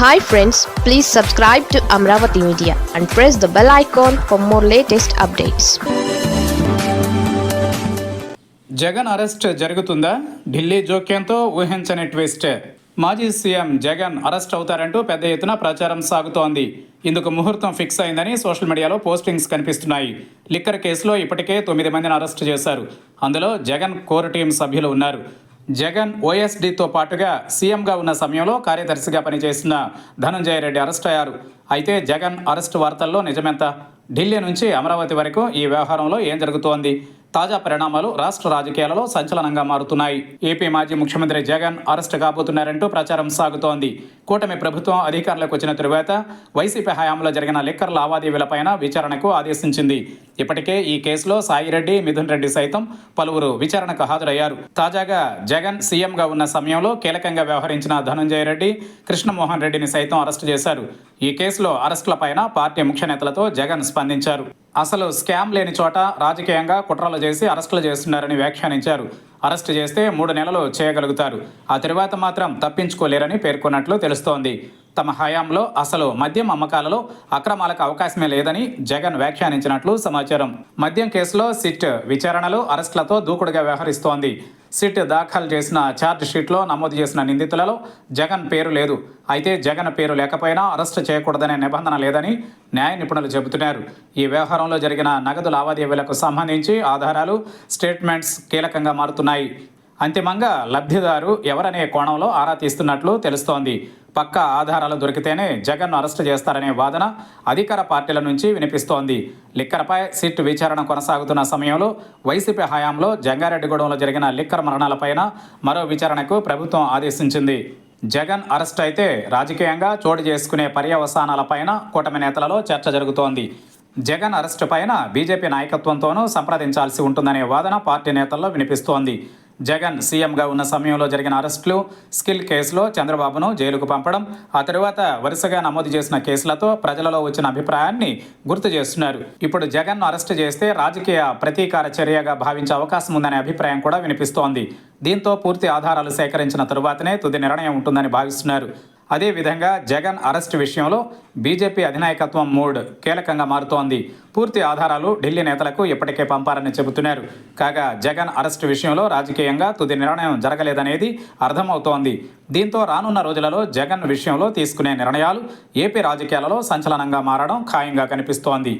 Hi friends please subscribe to Amaravati media and press the bell icon for more latest updates Jagan arrest జరుగుతుందా? ఢిల్లీ జోక్యంతో ఊహించని twist మాజీ CM Jagan arrest అవుతారంటూ పెద్ద ఎత్తున ప్రచారం సాగుతోంది. ఇందుకు ముహూర్తం ఫిక్స్ అయిందని సోషల్ మీడియాలో పోస్టింగ్స్ కనిపిస్తున్నాయి. లిక్కర్ కేసులో ఇప్పటికే తొమ్మిది మందిని అరెస్ట్ చేశారు. అందులో జగన్ కోర్ టీం సభ్యులు ఉన్నారు. జగన్ ఓఎస్డీతో పాటుగా సీఎంగా ఉన్న సమయంలో కార్యదర్శిగా పనిచేసిన ధనంజయ రెడ్డి అరెస్ట్ అయ్యారు. అయితే జగన్ అరెస్ట్ వార్తల్లో నిజమెంత? ఢిల్లీ నుంచి అమరావతి వరకు ఈ వ్యవహారంలో ఏం జరుగుతోంది? తాజా పరిణామాలు రాష్ట్ర రాజకీయాలలో సంచలనంగా మారుతున్నాయి. ఏపీ మాజీ ముఖ్యమంత్రి జగన్ అరెస్ట్ కాబోతున్నారంటూ ప్రచారం సాగుతోంది. కూటమి ప్రభుత్వం అధికారంలోకి వచ్చిన తరువాత వైసీపీ హయాంలో జరిగిన లిక్కర్ లావాదేవీలపైన విచారణకు ఆదేశించింది. ఇప్పటికే ఈ కేసులో సాయిరెడ్డి మిథున్ రెడ్డి సైతం పలువురు విచారణకు హాజరయ్యారు. తాజాగా జగన్ సీఎంగా ఉన్న సమయంలో కీలకంగా వ్యవహరించిన ధనంజయ రెడ్డి కృష్ణమోహన్ రెడ్డిని సైతం అరెస్టు చేశారు. ఈ కేసులో అరెస్టులపైన పార్టీ ముఖ్య నేతలతో జగన్ స్పందించారు. అసలు స్కామ్ లేని చోట రాజకీయంగా కుట్రలు చేసి అరెస్టులు చేస్తున్నారని వ్యాఖ్యానించారు. అరెస్టు చేస్తే మూడు నెలలు చేయగలుగుతారు. ఆ తరువాత మాత్రం తప్పించుకోలేరని పేర్కొన్నట్లు తెలుస్తోంది. తమ హయాంలో అసలు మద్యం అమ్మకాలలో అక్రమాలకు అవకాశమే లేదని జగన్ వ్యాఖ్యానించినట్లు సమాచారం. మద్యం కేసులో సిట్ విచారణలు అరెస్టులతో దూకుడుగా వ్యవహరిస్తోంది. సిట్ దాఖలు చేసిన ఛార్జ్ షీట్లో నమోదు చేసిన నిందితులలో జగన్ పేరు లేదు. అయితే జగన్ పేరు లేకపోయినా అరెస్టు చేయకూడదనే నిబంధన లేదని న్యాయ నిపుణులు చెబుతున్నారు. ఈ వ్యవహారంలో జరిగిన నగదు లావాదేవీలకు సంబంధించి ఆధారాలు స్టేట్మెంట్స్ కీలకంగా మారుతున్నాయి. అంతిమంగా లబ్ధిదారు ఎవరనే కోణంలో ఆరా తీస్తున్నట్లు తెలుస్తోంది. పక్క ఆధారాలు దొరికితేనే జగన్ను అరెస్టు చేస్తారనే వాదన అధికార పార్టీల నుంచి వినిపిస్తోంది. లిక్కర్పై సిట్ విచారణ కొనసాగుతున్న సమయంలో వైసీపీ హయాంలో జంగారెడ్డిగూడెంలో జరిగిన లిక్కర్ మరణాలపైన మరో విచారణకు ప్రభుత్వం ఆదేశించింది. జగన్ అరెస్ట్ అయితే రాజకీయంగా చోటు చేసుకునే పర్యవసానాలపైన కూటమి నేతలలో చర్చ జరుగుతోంది. జగన్ అరెస్టు పైన బీజేపీ నాయకత్వంతోనూ సంప్రదించాల్సి ఉంటుందనే వాదన పార్టీ నేతల్లో వినిపిస్తోంది. జగన్ సీఎంగా ఉన్న సమయంలో జరిగిన అరెస్టులు స్కిల్ కేసులో చంద్రబాబును జైలుకు పంపడం ఆ తరువాత వరుసగా నమోదు చేసిన కేసులతో ప్రజలలో వచ్చిన అభిప్రాయాన్ని గుర్తు చేస్తున్నారు. ఇప్పుడు జగన్ను అరెస్టు చేస్తే రాజకీయ ప్రతీకార చర్యగా భావించే అవకాశం ఉందనే అభిప్రాయం కూడా వినిపిస్తోంది. దీంతో పూర్తి ఆధారాలు సేకరించిన తరువాతనే తుది నిర్ణయం ఉంటుందని భావిస్తున్నారు. అదేవిధంగా జగన్ అరెస్ట్ విషయంలో బీజేపీ అధినాయకత్వం మూడ్ కీలకంగా మారుతోంది. పూర్తి ఆధారాలు ఢిల్లీ నేతలకు ఇప్పటికే పంపారని చెబుతున్నారు. కాగా జగన్ అరెస్ట్ విషయంలో రాజకీయంగా తుది నిర్ణయం జరగలేదనేది అర్థమవుతోంది. దీంతో రానున్న రోజులలో జగన్ విషయంలో తీసుకునే నిర్ణయాలు ఏపీ రాజకీయాలలో సంచలనంగా మారడం ఖాయంగా కనిపిస్తోంది.